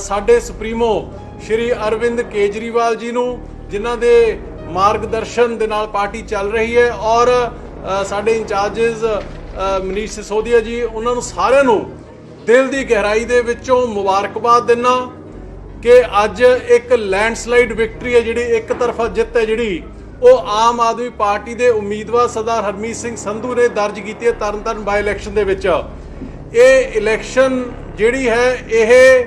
ਸਾਡੇ ਸੁਪਰੀਮੋ ਸ਼੍ਰੀ ਅਰਵਿੰਦ ਕੇਜਰੀਵਾਲ ਜੀ ਨੂੰ, ਜਿਨ੍ਹਾਂ ਦੇ ਮਾਰਗਦਰਸ਼ਨ ਦੇ ਨਾਲ ਪਾਰਟੀ ਚੱਲ ਰਹੀ ਹੈ ਔਰ ਸਾਡੇ ਇੰਚਾਰजेस ਮਨੀਸ਼ ਸਿਸੋਦੀਆ ਜੀ, ਉਹਨਾਂ ਨੂੰ ਸਾਰਿਆਂ ਨੂੰ ਦਿਲ ਦੀ ਗਹਿਰਾਈ ਦੇ ਵਿੱਚੋਂ ਮੁਬਾਰਕਬਾਦ ਦਿੰਨਾ ਕਿ ਅੱਜ ਇੱਕ ਲੈਂਡਸਲਾਈਡ ਵਿਕਟਰੀ ਹੈ ਜਿਹੜੀ ਇੱਕ ਤਰਫਾ ਜਿੱਤ ਹੈ ਜਿਹੜੀ, ਉਹ ਆਮ ਆਦਮੀ ਪਾਰਟੀ ਦੇ ਉਮੀਦਵਾਰ ਸਰਦਾਰ ਹਰਮੀਤ ਸਿੰਘ ਸੰਧੂ ਨੇ ਦਰਜ ਕੀਤੀ ਹੈ ਤਰਨਤਾਰਨ ਬਾਈ ਇਲੈਕਸ਼ਨ ਦੇ ਵਿੱਚ। ਇਹ ਇਲੈਕਸ਼ਨ ਜਿਹੜੀ ਹੈ, ਇਹ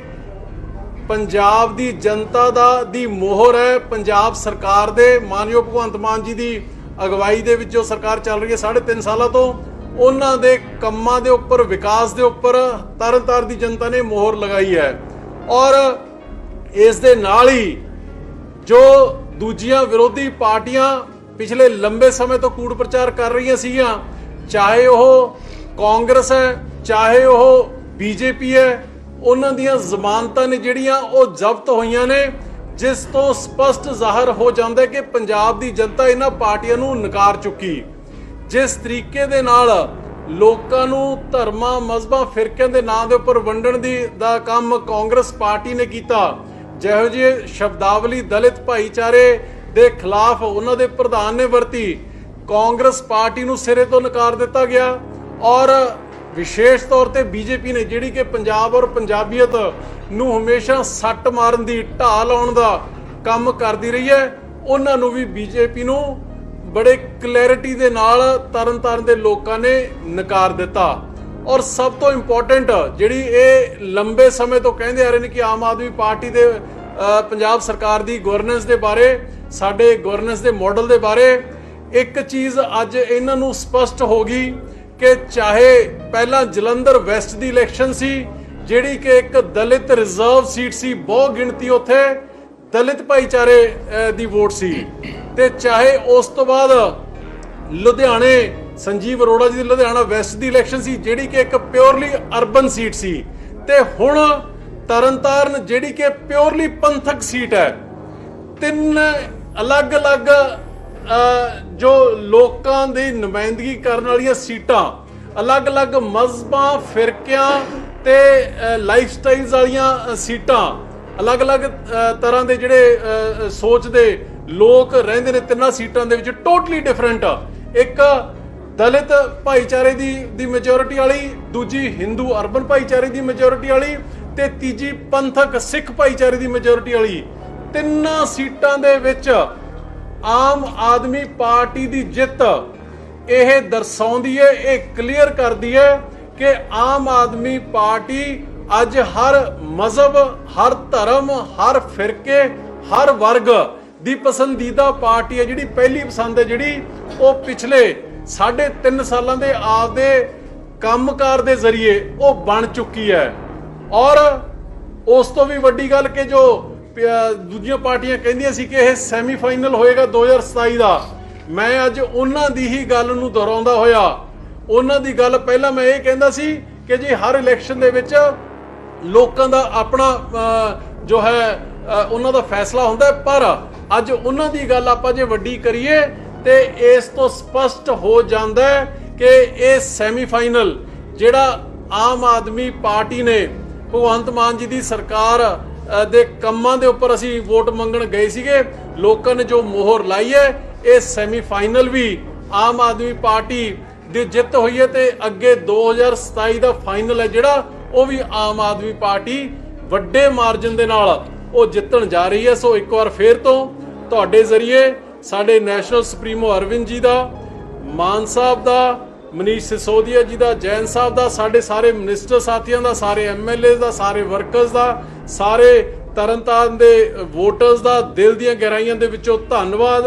ਪੰਜਾਬ ਦੀ ਜਨਤਾ ਦਾ ਦੀ ਮੋਹਰ ਹੈ। ਪੰਜਾਬ ਸਰਕਾਰ ਦੇ ਮਾਨਯੋਗ ਭਗਵੰਤ ਮਾਨ ਜੀ ਦੀ ਅਗਵਾਈ ਦੇ ਵਿੱਚ ਜੋ ਸਰਕਾਰ ਚੱਲ ਰਹੀ ਹੈ 3.5 ਸਾਲਾਂ ਤੋਂ, ਉਹਨਾਂ ਦੇ ਕੰਮਾਂ ਦੇ ਉੱਪਰ, ਵਿਕਾਸ ਦੇ ਉੱਪਰ ਤਰਨਤਾਰਨ ਦੀ ਜਨਤਾ ਨੇ ਮੋਹਰ ਲਗਾਈ ਹੈ। ਔਰ ਇਸ ਦੇ ਨਾਲ ਹੀ ਜੋ ਦੂਜੀਆਂ ਵਿਰੋਧੀ ਪਾਰਟੀਆਂ ਪਿਛਲੇ ਲੰਬੇ ਸਮੇਂ ਤੋਂ ਕੂੜ ਪ੍ਰਚਾਰ ਕਰ ਰਹੀਆਂ ਸੀਗੀਆਂ, ਚਾਹੇ ਉਹ ਕਾਂਗਰਸ ਹੈ, ਚਾਹੇ ਉਹ ਬੀਜੇਪੀ ਹੈ ਉਹਨਾਂ ਦੀਆਂ ਜ਼ਮਾਨਤਾਂ ਨੇ ਜਿਹੜੀਆਂ ਉਹ ਜ਼ਬਤ ਹੋਈਆਂ ਨੇ, ਜਿਸ ਤੋਂ ਸਪਸ਼ਟ ਜ਼ਾਹਰ ਹੋ ਜਾਂਦਾ ਕਿ ਪੰਜਾਬ ਦੀ ਜਨਤਾ ਇਹਨਾਂ ਪਾਰਟੀਆਂ ਨੂੰ ਨਕਾਰ ਚੁੱਕੀ। ਜਿਸ ਤਰੀਕੇ ਦੇ ਨਾਲ ਲੋਕਾਂ ਨੂੰ ਧਰਮਾਂ, ਮਜ਼ਹਬਾਂ, ਫਿਰਕਿਆਂ ਦੇ ਨਾਂ ਦੇ ਉੱਪਰ ਵੰਡਣ ਦੀ ਦਾ ਕੰਮ ਕਾਂਗਰਸ ਪਾਰਟੀ ਨੇ ਕੀਤਾ। ਜਿਹੋ ਜਿਹੇ ਸ਼ਬਦਾਵਲੀ ਦਲਿਤ ਭਾਈਚਾਰੇ ਦੇ ਖਿਲਾਫ ਉਹਨਾਂ ਦੇ ਪ੍ਰਧਾਨ ਨੇ ਵਰਤੀ, ਕਾਂਗਰਸ ਪਾਰਟੀ ਨੂੰ ਸਿਰੇ ਤੋਂ ਨਕਾਰ ਦਿੱਤਾ ਗਿਆ ਔਰ ਵਿਸ਼ੇਸ਼ ਤੌਰ ਤੇ ਬੀਜੇਪੀ ਨੇ ਜਿਹੜੀ ਕਿ ਪੰਜਾਬ ਔਰ ਪੰਜਾਬੀਅਤ ਨੂੰ ਹਮੇਸ਼ਾ ਸੱਟ ਮਾਰਨ ਦੀ ਢਾਲ ਲਾਉਣ ਦਾ ਕੰਮ ਕਰਦੀ ਰਹੀ ਹੈ, ਉਹਨਾਂ ਨੂੰ ਵੀ ਬੀਜੇਪੀ ਨੂੰ ਬੜੇ ਕਲੈਰਿਟੀ ਦੇ ਨਾਲ ਤਰਨਤਾਰਨ ਦੇ ਲੋਕਾਂ ਨੇ ਨਕਾਰ ਦਿੱਤਾ। ਔਰ ਸਭ ਤੋਂ ਇੰਪੋਰਟੈਂਟ ਜਿਹੜੀ ਇਹ ਲੰਬੇ ਸਮੇਂ ਤੋਂ ਕਹਿੰਦੇ ਆ ਰਹੇ ਨੇ ਕਿ ਆਮ ਆਦਮੀ ਪਾਰਟੀ ਦੇ ਪੰਜਾਬ ਸਰਕਾਰ ਦੀ ਗਵਰਨੈਂਸ ਦੇ ਬਾਰੇ, ਸਾਡੇ ਗਵਰਨੈਂਸ ਦੇ ਮਾਡਲ ਦੇ ਬਾਰੇ, ਇੱਕ ਚੀਜ਼ ਅੱਜ ਇਹਨਾਂ ਨੂੰ ਸਪਸ਼ਟ ਹੋ ਗਈ ਕਿ ਚਾਹੇ ਪਹਿਲਾਂ ਜਲੰਧਰ ਵੈਸਟ ਦੀ ਇਲੈਕਸ਼ਨ ਸੀ, ਜਿਹੜੀ ਕਿ ਇੱਕ ਦਲਿਤ ਰਿਜ਼ਰਵ ਸੀਟ ਸੀ ਬਹੁ ਗਿਣਤੀ ਉੱਥੇ ਦਲਿਤ ਭਾਈਚਾਰੇ ਦੀ ਵੋਟ ਸੀ। ਤੇ ਚਾਹੇ ਉਸ ਤੋਂ ਬਾਅਦ ਲੁਧਿਆਣੇ, ਸੰਜੀਵ ਅਰੋੜਾ ਜੀ ਦੀ ਲੁਧਿਆਣਾ ਵੈਸਟ ਦੀ ਇਲੈਕਸ਼ਨ ਸੀ, ਜਿਹੜੀ ਕਿ ਇੱਕ ਪਿਓਰਲੀ ਅਰਬਨ ਸੀਟ ਸੀ। ਤੇ ਹੁਣ ਤਰਨਤਾਰਨ, ਜਿਹੜੀ ਕਿ ਪਿਓਰਲੀ ਪੰਥਕ ਸੀਟ ਹੈ, ਤਿੰਨ ਅਲੱਗ-ਅਲੱਗ ਜੋ ਲੋਕਾਂ ਦੀ ਨੁਮਾਇੰਦਗੀ ਕਰਨ ਵਾਲੀਆਂ ਸੀਟਾਂ, ਅਲੱਗ-ਅਲੱਗ ਮਜ਼ਹਬਾਂ, ਫਿਰਕਿਆਂ ਤੇ ਲਾਈਫ ਸਟਾਈਲਸ ਵਾਲੀਆਂ ਸੀਟਾਂ, ਅਲੱਗ-ਅਲੱਗ ਤਰ੍ਹਾਂ ਦੇ ਜਿਹੜੇ ਸੋਚ ਦੇ ਲੋਕ ਰਹਿੰਦੇ ਨੇ ਤਿੰਨਾਂ ਸੀਟਾਂ ਦੇ ਵਿੱਚ ਟੋਟਲੀ ਡਿਫਰੈਂਟ ਇੱਕ ਦਲਿਤ ਭਾਈਚਾਰੇ ਦੀ ਦੀ ਮੈਜੋਰਿਟੀ ਵਾਲੀ, ਦੂਜੀ ਹਿੰਦੂ ਅਰਬਨ ਭਾਈਚਾਰੇ ਦੀ ਮੈਜੋਰਿਟੀ ਵਾਲੀ ਤੇ ਤੀਜੀ ਪੰਥਕ ਸਿੱਖ ਭਾਈਚਾਰੇ ਦੀ ਮੈਜੋਰਿਟੀ ਵਾਲੀ। ਤਿੰਨਾਂ ਸੀਟਾਂ ਦੇ ਵਿੱਚ ਆਮ ਆਦਮੀ ਪਾਰਟੀ ਦੀ ਜਿੱਤ ਇਹ ਦਰਸਾਉਂਦੀ ਹੈ ਇਹ ਕਲੀਅਰ ਕਰਦੀ ਹੈ ਕਿ ਆਮ ਆਦਮੀ ਪਾਰਟੀ ਅੱਜ ਹਰ ਮਜ਼ਹਬ, ਹਰ ਧਰਮ, ਹਰ ਫਿਰਕੇ, ਹਰ ਵਰਗ ਦੀ ਪਸੰਦੀਦਾ ਪਾਰਟੀ ਹੈ। ਜਿਹੜੀ ਪਹਿਲੀ ਪਸੰਦ ਹੈ ਜਿਹੜੀ, ਉਹ ਪਿਛਲੇ 3.5 ਸਾਲਾਂ ਦੇ ਆਪਦੇ ਕੰਮਕਾਰ ਦੇ ਜ਼ਰੀਏ ਉਹ ਬਣ ਚੁੱਕੀ ਹੈ। ਔਰ ਉਸ ਤੋਂ ਵੀ ਵੱਡੀ ਗੱਲ ਕਿ ਜੋ ਦੂਜੀਆਂ ਪਾਰਟੀਆਂ ਕਹਿੰਦੀਆਂ ਸੀ ਕਿ ਇਹ ਸੈਮੀਫਾਈਨਲ ਹੋਏਗਾ 2027 ਦਾ। ਮੈਂ ਅੱਜ ਉਹਨਾਂ ਦੀ ਹੀ ਗੱਲ ਨੂੰ ਦੁਹਰਾਉਂਦਾ ਹੋਇਆ। ਉਹਨਾਂ ਦੀ ਗੱਲ ਪਹਿਲਾਂ ਮੈਂ ਇਹ ਕਹਿੰਦਾ ਸੀ ਕਿ ਜੀ ਹਰ ਇਲੈਕਸ਼ਨ ਦੇ ਵਿੱਚ ਲੋਕਾਂ ਦਾ ਆਪਣਾ ਜੋ ਹੈ ਉਹਨਾਂ ਦਾ ਫੈਸਲਾ ਹੁੰਦਾ ਪਰ ਅੱਜ ਉਹਨਾਂ ਦੀ ਗੱਲ ਆਪਾਂ ਜੇ ਵੱਡੀ ਕਰੀਏ ਤੇ ਇਸ ਤੋਂ ਸਪਸ਼ਟ ਹੋ ਜਾਂਦਾ ਹੈ ਕਿ ਇਹ ਸੈਮੀਫਾਈਨਲ ਜਿਹੜਾ ਆਮ ਆਦਮੀ ਪਾਰਟੀ ਨੇ, ਭਗਵੰਤ ਮਾਨ ਜੀ ਦੀ ਸਰਕਾਰ ਦੇ ਕੰਮਾਂ ਦੇ ਉੱਪਰ ਅਸੀਂ ਵੋਟ ਮੰਗਣ ਗਏ ਸੀਗੇ। ਲੋਕਾਂ ਨੇ ਜੋ ਮੋਹਰ ਲਾਈ ਹੈ, ਇਹ ਸੈਮੀਫਾਈਨਲ ਵੀ ਆਮ ਆਦਮੀ ਪਾਰਟੀ ਦੀ ਜਿੱਤ ਹੋਈ ਹੈ ਤੇ ਅੱਗੇ 2027 ਦਾ ਫਾਈਨਲ ਹੈ ਜਿਹੜਾ, ਉਹ ਵੀ ਆਮ ਆਦਮੀ ਪਾਰਟੀ ਵੱਡੇ ਮਾਰਜਨ ਦੇ ਨਾਲ ਉਹ ਜਿੱਤਣ ਜਾ ਰਹੀ ਹੈ। ਸੋ ਇੱਕ ਵਾਰ ਫੇਰ ਤੋਂ ਤੁਹਾਡੇ ਜ਼ਰੀਏ ਸਾਡੇ ਨੈਸ਼ਨਲ ਸੁਪਰੀਮੋ ਅਰਵਿੰਦ ਜੀ ਦਾ, ਮਾਨ ਸਾਹਿਬ ਦਾ ਮਨੀਸ਼ ਸਿਸੋਦੀਆ ਜੀ ਦਾ, ਜੈਨ ਸਾਹਿਬ ਦਾ, ਸਾਡੇ ਸਾਰੇ ਮਿਨਿਸਟਰ ਸਾਥੀਆਂ ਦਾ, ਸਾਰੇ ਐਮਐਲਏ ਦਾ, ਸਾਰੇ ਵਰਕਰਸ ਦਾ, ਸਾਰੇ ਤਰਨਤਾਰਨ ਦੇ ਵੋਟਰਸ ਦਾ ਦਿਲ ਦੀਆਂ ਗਹਿਰਾਈਆਂ ਦੇ ਵਿੱਚੋਂ ਧੰਨਵਾਦ।